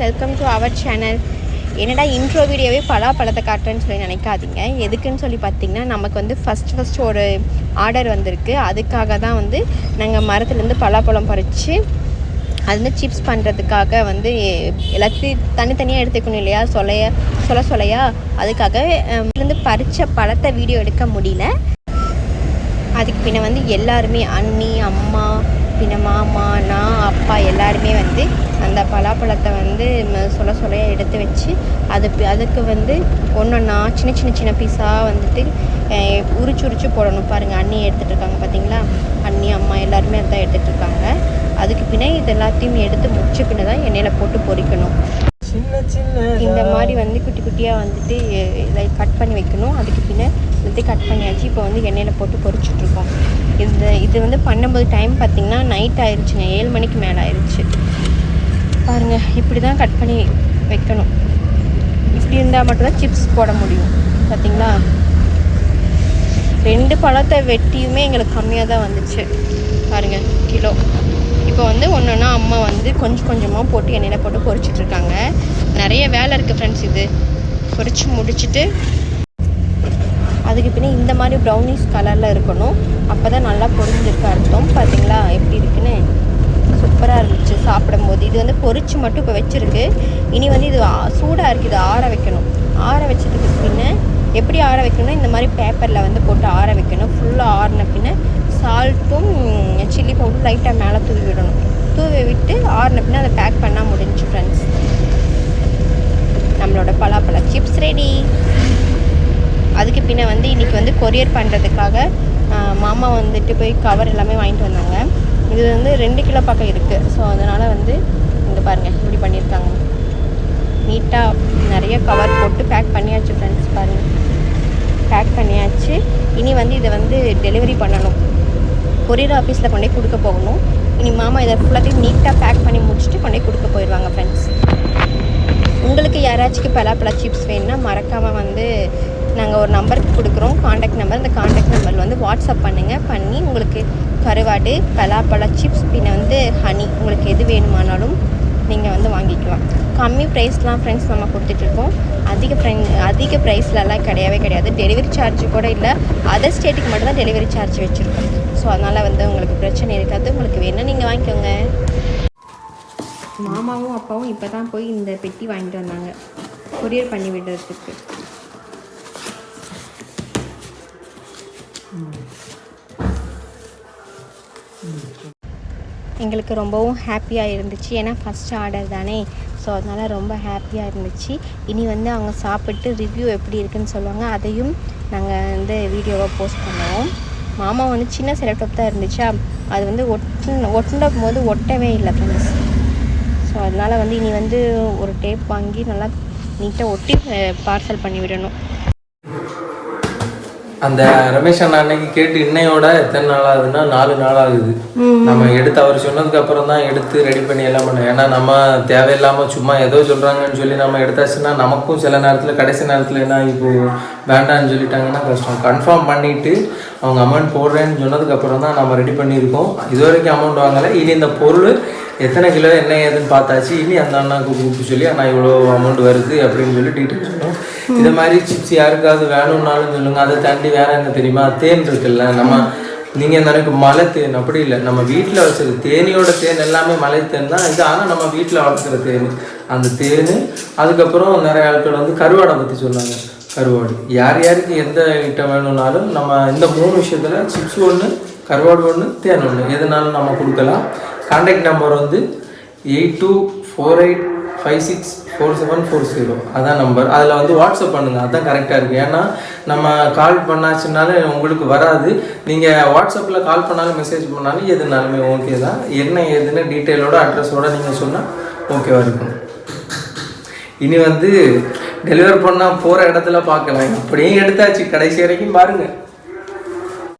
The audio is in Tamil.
வெல்கம் டு அவர் சேனல் என்னடா இன்ட்ரோ வீடியோவே பலாப்பழத்தை காட்டுறேன்னு சொல்லி நினைக்காதீங்க. எதுக்குன்னு சொல்லி பார்த்தீங்கன்னா நமக்கு வந்து ஃபஸ்ட் ஃபஸ்ட் ஒரு ஆர்டர் வந்திருக்கு. அதுக்காக தான் வந்து நாங்கள் மரத்துலேருந்து பலாப்பழம் பறித்து அது வந்து சிப்ஸ் பண்ணுறதுக்காக வந்து எல்லாத்தையும் தனித்தனியாக எடுத்துக்கணும் இல்லையா? சொலைய சொல்ல சொலையா? அதுக்காக இருந்து பறித்த பழத்தை வீடியோ எடுக்க முடியல. அதுக்கு பின்ன வந்து எல்லாருமே அண்ணி அம்மா பின்ன மாமா நான் அப்பா எல்லாருமே வந்து அந்த பலாப்பழத்தை வந்து ம- சொல சொலையாக எடுத்து வச்சு அது அதுக்கு வந்து ஒன்றொன்னா சின்ன சின்ன சின்ன பீஸாக வந்துட்டு உரிச்சு உரிச்சு போடணும். பாருங்கள் அண்ணி எடுத்துகிட்டு இருக்காங்க பார்த்தீங்களா அண்ணி அம்மா எல்லாருமே அதான் எடுத்துகிட்டு இருக்காங்க. அதுக்கு பின்ன இது எல்லாத்தையும் எடுத்து முடிச்ச பின்ன தான் எண்ணெயில் போட்டு பொரிக்கணும் சின்ன சின்ன இந்த மாதிரி வந்து குட்டி குட்டியாக வந்துட்டு இதை கட் பண்ணி வைக்கணும். அதுக்கு பின்ன எல்லாத்தையும் கட் பண்ணியாச்சு. இப்போ வந்து எண்ணெயில் போட்டு பொரிச்சிட்ருக்கோம் இந்த இது வந்து பண்ணும்போது டைம் பார்த்திங்கன்னா நைட் ஆயிடுச்சுங்க ஏழு மணிக்கு மேலே ஆயிடுச்சு பாருங்கள் இப்படி தான் கட் பண்ணி வைக்கணும். இப்படி இருந்தால் மட்டும்தான் சிப்ஸ் போட முடியும். பார்த்தீங்களா ரெண்டு பழத்தை வெட்டியுமே எங்களுக்கு கம்மியாக தான் வந்துச்சு. பாருங்கள் கிலோ. இப்போ வந்து ஒன்றுனா அம்மா வந்து கொஞ்சம் கொஞ்சமாக போட்டு எண்ணெயில் போட்டு பொரிச்சிட்டு இருக்காங்க. நிறைய வேலை இருக்குது ஃப்ரெண்ட்ஸ் இது. பொறிச்சு முடிச்சுட்டு அதுக்கு பின்னே இந்த மாதிரி ப்ரௌனிஷ் கலரில் இருக்கணும். அப்போ தான் நல்லா பொரிஞ்சிருக்கு அர்த்தம். பார்த்தீங்களா எப்படி இருக்குன்னு? சூப்பராக இருந்துச்சு சாப்பிடும்போது. இது வந்து பொரிச்சு மட்டும் இப்போ வச்சுருக்கு. இனி வந்து இது சூடாக இருக்குது இது ஆற வைக்கணும். ஆற வச்சதுக்கு பின்ன எப்படி ஆற வைக்கணும்னா இந்த மாதிரி பேப்பரில் வந்து போட்டு ஆற வைக்கணும். ஃபுல்லாக ஆறின பின்ன சால்ட்டும் சில்லி பவுடரும் லைட்டாக மேலே தூவி விடணும். தூவி விட்டு ஆறின பின்ன அதை பேக் பண்ணால் முடிஞ்சு ஃப்ரெண்ட்ஸ் நம்மளோட பலாப்பழ சிப்ஸ் ரெடி அதுக்கு பின்ன வந்து இன்றைக்கி வந்து கொரியர் பண்ணுறதுக்காக மாமா வந்துட்டு போய் கவர் எல்லாமே வாங்கிட்டு வந்தாங்க. இது வந்து ரெண்டு கிலோ பக்கம் இருக்குது ஸோ அதனால் வந்து இங்கே பாருங்கள் இப்படி பண்ணியிருக்காங்க. நீட்டாக நிறைய கவர் போட்டு பேக் பண்ணியாச்சு ஃப்ரெண்ட்ஸ் பாருங்கள் பேக் பண்ணியாச்சு. இனி வந்து இதை வந்து டெலிவரி பண்ணணும். கொரியர் ஆஃபீஸில் கொண்டு போய் கொடுக்க போகணும். இனி மாமா இதை ஃபுல்லாத்தையும் நீட்டாக பேக் பண்ணி முடிச்சுட்டு கொண்டு கொடுக்க போயிடுவாங்க ஃப்ரெண்ட்ஸ் உங்களுக்கு யாராச்சும் பலாப்பழ சிப்ஸ் வேணும்னா மறக்காமல் வந்து நாங்கள் ஒரு நம்பருக்கு கொடுக்குறோம். காண்டாக்ட் நம்பர் அந்த காண்டாக்ட் நம்பரில் வந்து வாட்ஸ்அப் பண்ணுங்கள் பண்ணி உங்களுக்கு கருவாடு பலாப்பழ சிப்ஸ் பின்ன வந்து ஹனி உங்களுக்கு எது வேணுமானாலும் நீங்கள் வந்து வாங்கிக்கலாம். கம்மி ப்ரைஸ்லாம் ஃப்ரெண்ட்ஸ் நம்ம கொடுத்துட்ருக்கோம். அதிக ஃப்ரெண்ட் அதிக ப்ரைஸ்லலாம் கிடையவே கிடையாது. டெலிவரி சார்ஜ் கூட இல்லை. அதர் ஸ்டேட்டுக்கு மட்டும் தான் டெலிவரி சார்ஜ் வச்சுருக்கோம். ஸோ அதனால் வந்து உங்களுக்கு பிரச்சனை இருக்காது. உங்களுக்கு வேணால் நீங்கள் வாங்கிக்கோங்க. மாமாவும் அப்பாவும் இப்போ தான் போய் இந்த பெட்டி வாங்கிட்டு வந்தாங்க. கொரியர் பண்ணி விடுறதுக்கு. எங்களுக்கு ரொம்பவும் ஹாப்பியாக இருந்துச்சு. ஏன்னா ஃபஸ்ட் ஆர்டர் தானே. ஸோ அதனால் ரொம்ப ஹாப்பியாக இருந்துச்சு. இனி வந்து அவங்க சாப்பிட்டு ரிவ்யூ எப்படி இருக்குன்னு சொல்லுவாங்க. அதையும் நாங்கள் வந்து வீடியோவை போஸ்ட் பண்ணுவோம். மாமா வந்து சின்ன செலக்டப் தான் இருந்துச்சா? அது வந்து ஒட்டு ஒட்டின போது ஒட்டவே இல்லை ஃப்ரெண்ட்ஸ் ஸோ அதனால் வந்து இனி வந்து ஒரு டேப் வாங்கி நல்லா நீட்டாக ஒட்டி பார்சல் பண்ணி விடணும். அந்த ரமேஷ் அண்ணா அன்னைக்கு கேட்டு இன்னையோட எத்தனை நாள் ஆகுதுன்னா நாலு நாள் ஆகுது நம்ம எடுத்து அவர் சொன்னதுக்கு அப்புறம் தான் எடுத்து ரெடி பண்ணி எல்லாம் பண்ணோம். ஏன்னா நம்ம தேவையில்லாம சும்மா ஏதோ சொல்றாங்கன்னு சொல்லி நம்ம எடுத்தாச்சுன்னா நமக்கும் சில நேரத்துல கடைசி நேரத்துல என்ன இப்போ வேண்டாம்னு சொல்லிட்டாங்கன்னா கஷ்டம். கன்ஃபார்ம் பண்ணிட்டு அவங்க அமௌண்ட் போடுறேன்னு சொன்னதுக்கு அப்புறம் தான் நம்ம ரெடி பண்ணியிருக்கோம். இது வரைக்கும் அமௌண்ட் வாங்கலை. இனி இந்த பொருள் எத்தனை கிலோ என்ன ஏதுன்னு பார்த்தாச்சு. இனி அந்த அண்ணாவுக்கு கூப்பிட்டு சொல்லி அண்ணா இவ்வளோ அமௌண்ட் வருது அப்படின்னு சொல்லி டீட்டெயில் சொன்னோம். இந்த மாதிரி சிப்ஸ் யாருக்காவது வேணும்னாலும் சொல்லுங்கள் அதை தாண்டி வேற என்ன தெரியுமா? தேன் இருக்குல்ல நம்ம நீங்கள் எனக்கு மலை தேன் அப்படி இல்லை. நம்ம வீட்டில் வச்சிருக்க தேனியோட தேன் எல்லாமே மலை தேன் தான். இது ஆனால் நம்ம வீட்டில் வளர்க்குற தேன். அந்த தேன் அதுக்கப்புறம் நிறைய ஆட்கள் வந்து கருவாடை பற்றி சொன்னாங்க. கருவாடு. யார் யாருக்கு எந்த ஐட்டம் வேணும்னாலும் நம்ம இந்த மூணு விஷயத்துல சிப்ஸ் ஒன்று கருவாடு ஒன்று தேன் ஒன்று எதுனாலும் நம்ம கொடுக்கலாம். கான்டாக்ட் நம்பர் வந்து eight two four eight five six four seven four zero அதான் நம்பர் அதில் வந்து வாட்ஸ்அப் பண்ணுங்கள் அதுதான் கரெக்டாக இருக்குது ஏன்னா நம்ம கால் பண்ணாச்சுனாலே உங்களுக்கு வராது. நீங்கள் வாட்ஸ்அப்பில் கால் பண்ணாலும் மெசேஜ் பண்ணாலும் எதுனாலுமே ஓகே தான். என்ன ஏதுன்னு டீட்டெயிலோட அட்ரஸோட நீங்கள் சொன்னால் ஓகேவா இருக்கும். இனி வந்து டெலிவர் பண்ணால் போகிற இடத்துல பார்க்கலாம். இப்படியும் எடுத்தாச்சு. கடைசி வரைக்கும் பாருங்கள்